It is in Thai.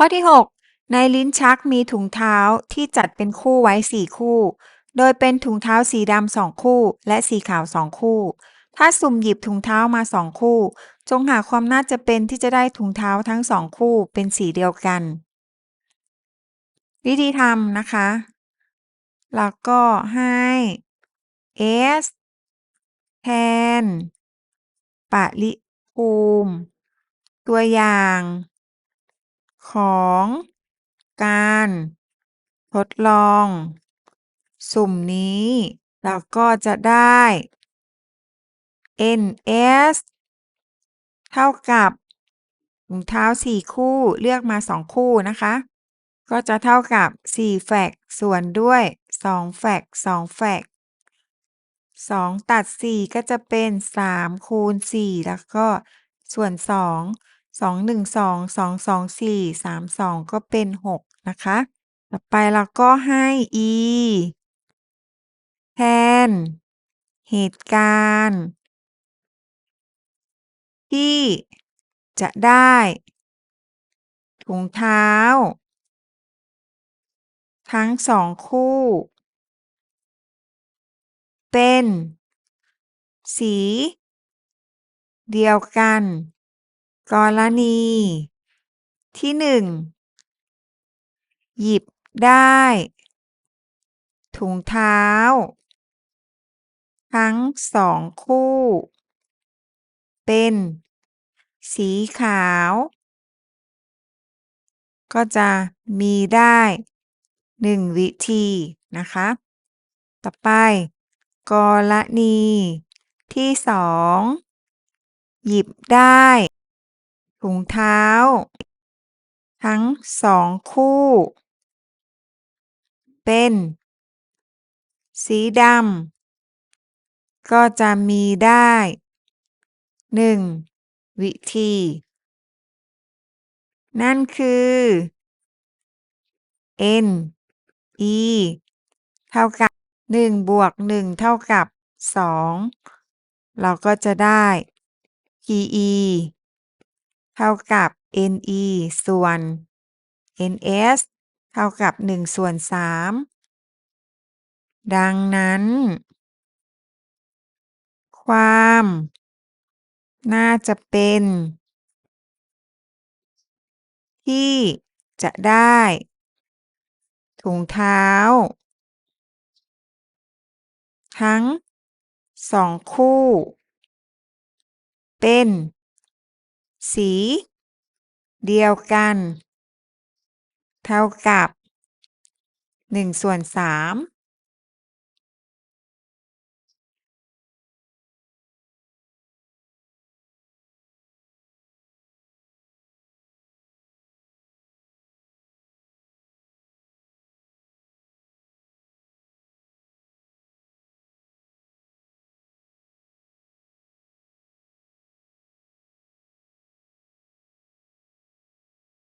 ข้อที่ 6 ในลิ้นชักมีถุงเท้าที่จัดเป็นคู่ไว้ 4 คู่ โดยเป็นถุงเท้าสีดำ2คู่ และสีขาว2คู่ ถ้าสุ่มหยิบถุงเท้ามา2คู่ จงหาความน่าจะเป็นที่จะได้ถุงเท้าทั้ง2คู่เป็นสีเดียวกัน วิธีทำนะคะ แล้วก็ให้ S แทน ปริภูมิ ตัวอย่าง ของการทดลองสุ่มนี้ เราก็จะได้ NS เท่ากับถุงเท้า 4 คู่เลือกมา 2 คู่นะคะ ก็จะเท่ากับ4แฟกส่วนด้วย2แฟก2แฟก2 ตัด 4 ก็จะเป็น 3 คูณ 4 แล้วก็ส่วน 2 2 1 2 2 2 4 3 2ก็เป็น6นะคะ ต่อไปเราก็ให้ E แทน เหตุการณ์ ที่จะได้ ถุงเท้า ทั้ง2คู่ เป็น สี เดียวกัน กรณี ที่1หยิบได้ ถุงเท้า ทั้ง2คู่ เป็น สีขาว ก็จะมีได้1วิธีนะคะ ต่อไป กรณีที่2หยิบได้ ถุงเท้า ทั้ง2คู่ เป็น สีดำก็จะมีได้ 1 วิธี นั่นคือ NE เท่ากับ 1 บวก 1 เท่ากับ 2 เราก็จะได้ PE เท่ากับ NE ส่วน NS เท่ากับ 1 ส่วน 3 ดังนั้น ความ น่าจะเป็น ที่จะได้ ถุงเท้า ทั้ง2คู่ เป็น สี เดียวกัน เท่ากับ1ส่วน3